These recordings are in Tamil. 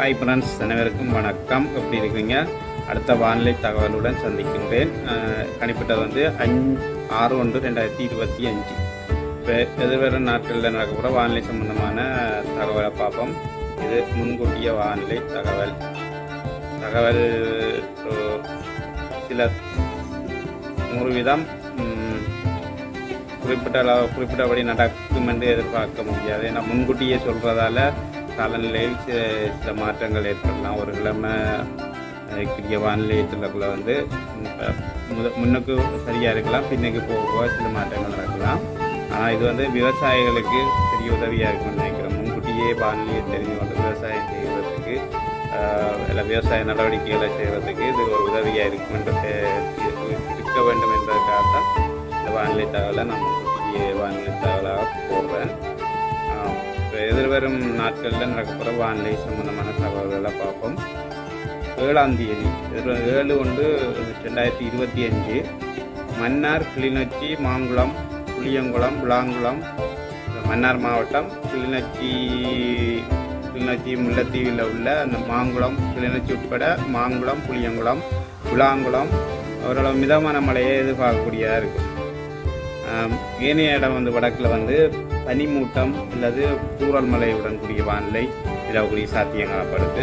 ஹாய் ஃப்ரெண்ட்ஸ் அனைவருக்கும் வணக்கம். எப்படி இருக்கீங்க? அடுத்த வானிலை தகவலுடன் சந்திக்கின்றேன். கணிப்பிட்டது வந்து அஞ்சு ஆறு ஒன்று ரெண்டாயிரத்தி இருபத்தி அஞ்சு. இப்போ எதிர்வரும் நாட்களில் நடக்கக்கூட வானிலை சம்பந்தமான தகவலை பார்ப்போம். இது முன்கூட்டிய வானிலை தகவல். தகவல் சில நூறு வீதம் குறிப்பிட்ட அளவு குறிப்பிட்டபடி நடக்கும் என்று எதிர்பார்க்க முடியாது. ஏன்னா முன்கூட்டியே சொல்கிறதால காலநிலையில் சில சில மாற்றங்கள் ஏற்படலாம். ஒரு கிழமை இருக்கக்கூடிய வானிலையத்துக்குள்ள வந்து முத முன்னுக்கு சரியாக இருக்கலாம் பின்னுக்கு போக போக சில மாற்றங்கள் நடக்கலாம். ஆனால் இது வந்து விவசாயிகளுக்கு பெரிய உதவியாக இருக்கும்னு நினைக்கிறோம் முன்கூட்டியே வானிலையை தெரிஞ்சு கொண்டு விவசாயம் செய்வதற்கு இல்லை விவசாய நடவடிக்கைகளை செய்வதற்கு இது ஒரு உதவியாக இருக்கும் என்று இருக்க வேண்டும் என்பதற்காகத்தான் இந்த வானிலை தகவலை நான் முன்கூட்டியே வானிலை தகவலாக போடுறேன். எதிர்வரும் நாட்களில் நடக்கப்போகிற வானிலை சம்பந்தமான தகவல்களை பார்ப்போம். ஏழாம் தேதி ஏழு ஒன்று ரெண்டாயிரத்தி இருபத்தி அஞ்சு. மன்னார் கிளிநொச்சி மாங்குளம் புளியங்குளம் விளாங்குளம் மன்னார் மாவட்டம் கிளிநொச்சி கிளிநொச்சி முல்லைத்தீவில் உள்ள அந்த மாங்குளம் கிளிநொச்சி உட்பட மாங்குளம் புளியங்குளம் விளாங்குளம் ஓரளவு மிதமான மழையை எதிர்பார்க்கக்கூடியதாக இருக்கும். ஏனைய இடம் வந்து வடக்கில் வந்து பனிமூட்டம் அல்லது தூரல் மலையுடன் கூடிய வானிலை நிலவக்கூடிய சாத்தியம் காணப்படுது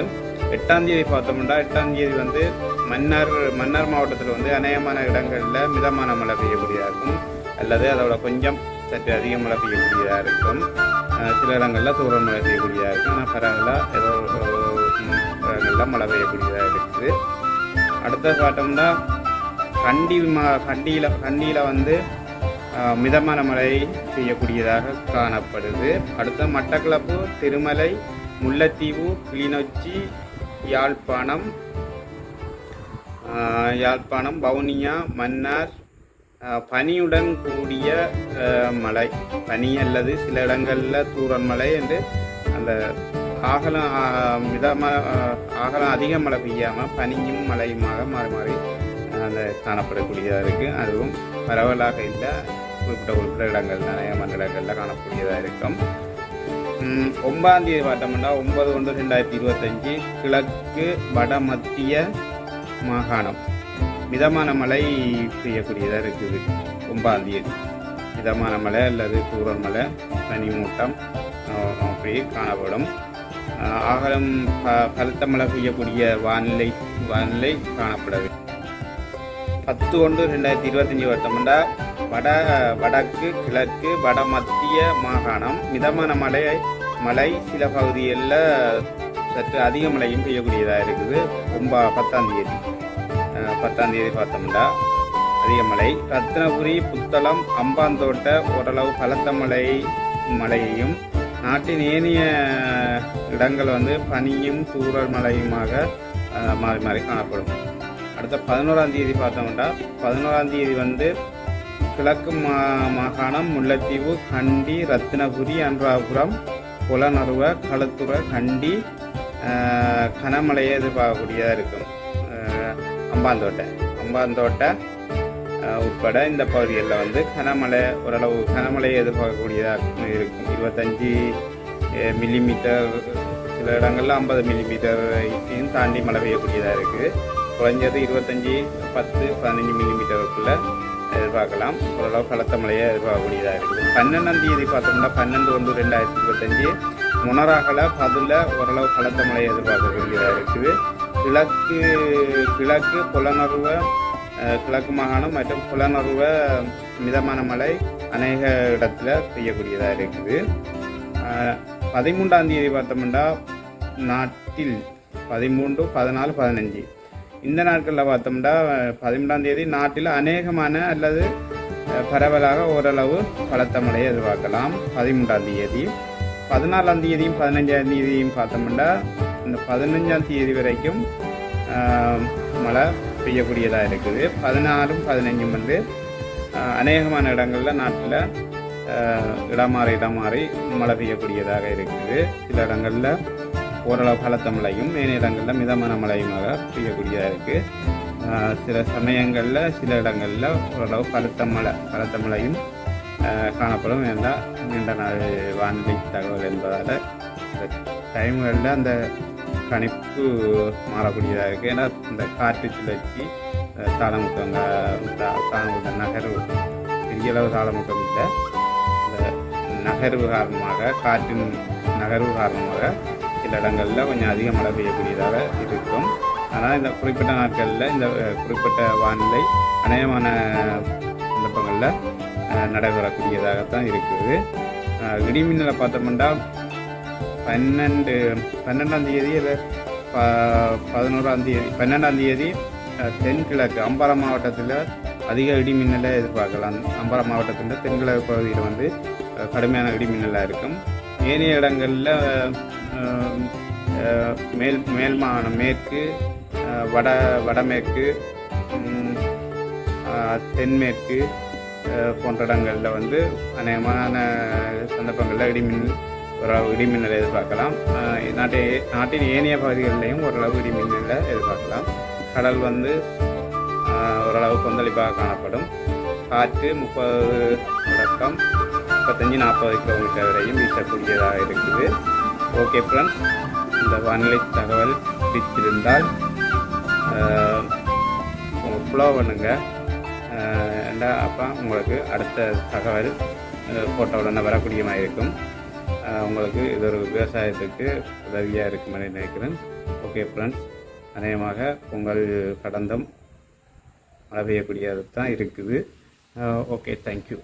எட்டாம் தேதி பார்த்தோம்னா எட்டாம் தேதி வந்து மன்னார் மன்னார் மாவட்டத்தில் வந்து அநேகமான இடங்களில் மிதமான மழை பெய்யக்கூடியதாக இருக்கும். அல்லது அதோட கொஞ்சம் சற்று அதிக மழை பெய்யக்கூடியதாக இருக்கும். சில இடங்களில் தூரல் மழை பெய்யக்கூடியதாக இருக்கும். ஆனால் பரவாயில்ல. ஏதோ இடங்களில் மழை பெய்யக்கூடியதாக இருக்குது. அடுத்த பார்த்தோம்னா கண்டி மா கண்டியில் கண்டியில் வந்து மிதமான மழை பெய்யக்கூடியதாக காணப்படுது. அடுத்த மட்டக்களப்பு திருமலை முல்லைத்தீவு கிளிநொச்சி யாழ்ப்பாணம் யாழ்ப்பாணம் வவுனியா மன்னார் பனியுடன் கூடிய மலை பனி அல்லது சில இடங்களில் தூரல் மலை என்று அந்த ஆகலம் மிதமாக ஆகலம் அதிக மழை பெய்யாமல் பனியும் மழையுமாக மாறி மாறி அந்த காணப்படக்கூடியதாக இருக்குது அதுவும் பரவலாக இல்லை. குறிப்பிட்ட குறிப்பிட்ட இடங்கள் நிறைய மண்டலங்களில் காணக்கூடியதாக இருக்கும். ம், தேதி பார்த்தோம்னா ஒன்பது ஒன்று ரெண்டாயிரத்தி இருபத்தஞ்சி கிழக்கு வட மத்திய மாகாணம். மிதமான மழை பெய்யக்கூடியதாக இருக்குது ஒன்பதாம் தேதி. மிதமான மழை அல்லது தூரல் மழை பனிமூட்டம் அப்படி காணப்படும். ஆகலம் ப- பலத்த மழை பெய்யக்கூடிய வானிலை வானிலை காணப்படவில்லை. பத்து ஒன்று ரெண்டாயிரத்தி இருபத்தஞ்சி வருத்தம்னா வட வடக்கு கிழக்கு வட மத்திய மாகாணம். மிதமான மழை மழை சில பகுதிகளில் சற்று அதிக மழையும் பெய்யக்கூடியதாக இருக்குது. ஒன்பா பத்தாம் தேதி. பத்தாம் தேதி பார்த்தோம்னா அதிக மழை. ரத்னபுரி புத்தளம் அம்பாந்தோட்ட ஓரளவு பலத்த மழை மழையையும் நாட்டின் ஏனைய இடங்கள் வந்து பனியும் தூரல் மழையுமாக மாறி மாறி காணப்படும். அடுத்த பதினோராம் தேதி பார்த்தோம்னா பதினோராம் தேதி வந்து கிழக்கு மா மாகாணம் முல்லைத்தீவு கண்டி ரத்தினபுரி அன்றாபுரம் புலனறுவ களத்துற கண்டி கனமலையை கனமழையை எதிர்பார்க்கக்கூடியதாக இருக்கும் அம்பாந்தோட்டை. அம்பாந்தோட்டை உட்பட இந்த பகுதிகளில் வந்து கனமழை ஓரளவு கனமழையை எதிர்பார்க்கக்கூடியதாக இருக்கும். இருபத்தஞ்சி மில்லிமீட்டர் சில இடங்களில் ஐம்பது மில்லிமீட்டரையும் தாண்டி மழை பெய்யக்கூடியதாக இருக்குது குறைஞ்சது இருபத்தஞ்சி பத்து பதினஞ்சு மில்லிமீட்டருக்குள்ளே எதிர்பார்க்கலாம். ஓரளவு பலத்த மழையை எதிர்பார்க்கக்கூடியதாக இருக்குது பன்னெண்டாம் தேதி பார்த்தோம்னா பன்னெண்டு ஒன்று ரெண்டாயிரத்தி இருபத்தஞ்சி. முனராகல பதில் ஓரளவு பலத்த மழையை எதிர்பார்க்கக்கூடியதாக இருக்குது கிழக்கு கிழக்கு புலனறுவ கிழக்கு மாகாணம் மற்றும் புலனறுவ மிதமான மழை அநேக இடத்துல பெய்யக்கூடியதாக இருக்குது. பதிமூன்றாம் தேதி பார்த்தோம்னா நாட்டில் பதிமூன்று பதினாலு பதினஞ்சு. இந்த நாட்களில் பார்த்தோம்னா பதிமூன்றாம் தேதி நாட்டில் அநேகமான அல்லது பரவலாக ஓரளவு பலத்த மழையை எதிர்பார்க்கலாம். பதிமூன்றாம் தேதி. பதினாலாம் தேதியும் பதினஞ்சாம் தேதியும் பார்த்தோம்னா இந்த பதினஞ்சாம் தேதி வரைக்கும் மழை பெய்யக்கூடியதாக இருக்குது. பதினாலும் பதினஞ்சும் வந்து அநேகமான இடங்களில் நாட்டில் இடம் மாறி இடம் மாறி மழை பெய்யக்கூடியதாக இருக்குது. சில இடங்களில் ஓரளவு பலத்த மழையும் மேல இடங்களில் மிதமான மழையுமாக பெய்யக்கூடியதாக இருக்குது சில சமயங்களில் சில இடங்களில் ஓரளவு பலத்த மழை பலத்த மழையும் காணப்படும். என்றால் நீண்ட நாள் வானிலை தகவல் என்பதால் சில டைம்களில் அந்த கணிப்பு மாறக்கூடியதாக இருக்குது ஏன்னா இந்த காற்று சுழற்சி அஹ், தாளமுத்த நகர்வு. பெரிய அளவு தாளமுக்கம் இல்லை. நகர்வு காரணமாக காற்றின் நகர்வு காரணமாக சில இடங்களில் கொஞ்சம் அதிக மழை பெய்யக்கூடியதாக இருக்கும். ஆனால் இந்த குறிப்பிட்ட நாட்களில் இந்த குறிப்பிட்ட வானிலை அநேகமான சந்தர்ப்பங்களில் நடைபெறக்கூடியதாகத்தான் இருக்குது. இடிமின்னலை பார்த்தோம்னா பன்னெண்டு பன்னெண்டாம் தேதி இல்லை ப பதினோராம் தேதி பன்னெண்டாம் தேதி தென்கிழக்கு அம்பாரா மாவட்டத்தில் அதிக இடிமின்னலை எதிர்பார்க்கலாம். அம்பாரா மாவட்டத்தில் தென்கிழக்கு பகுதியில் வந்து கடுமையான இடிமின்னலாக இருக்கும். ஏனைய இடங்களில் மேல் மேல் மாகாணம் மேற்கு வட வடமேற்கு தென்மேற்கு போன்ற இடங்களில் வந்து அநேகமான சந்தர்ப்பங்களில் இடிமின் ஓரளவு இடிமின்னலை எதிர்பார்க்கலாம். நாட்டை நாட்டின் ஏனைய பகுதிகளிலையும் ஓரளவு இடிமின்னலை எதிர்பார்க்கலாம். கடல் வந்து ஓரளவு கொந்தளிப்பாக காணப்படும். காற்று முப்பது தொடக்கம் முப்பத்தஞ்சு நாற்பது கிலோமீட்டர் வரையும் வீசக்கூடியதாக இருக்குது. ஓகே ஃப்ரெண்ட்ஸ் இந்த வானிலை தகவல் பிடித்திருந்தால் ஃப்ளோ பண்ணுங்க. ஏண்டா அப்போ உங்களுக்கு அடுத்த தகவல் போட்ட வரக்கூடிய மாதிரி இருக்கும். உங்களுக்கு இது ஒரு விவசாயத்துக்கு உதவியாக இருக்குமென்னு நினைக்கிறேன். ஓகே ஃப்ரெண்ட்ஸ் அநேகமாக பொங்கல் கடந்தும் மழை பெய்யக்கூடியது தான் இருக்குது ஓகே தேங்க்யூ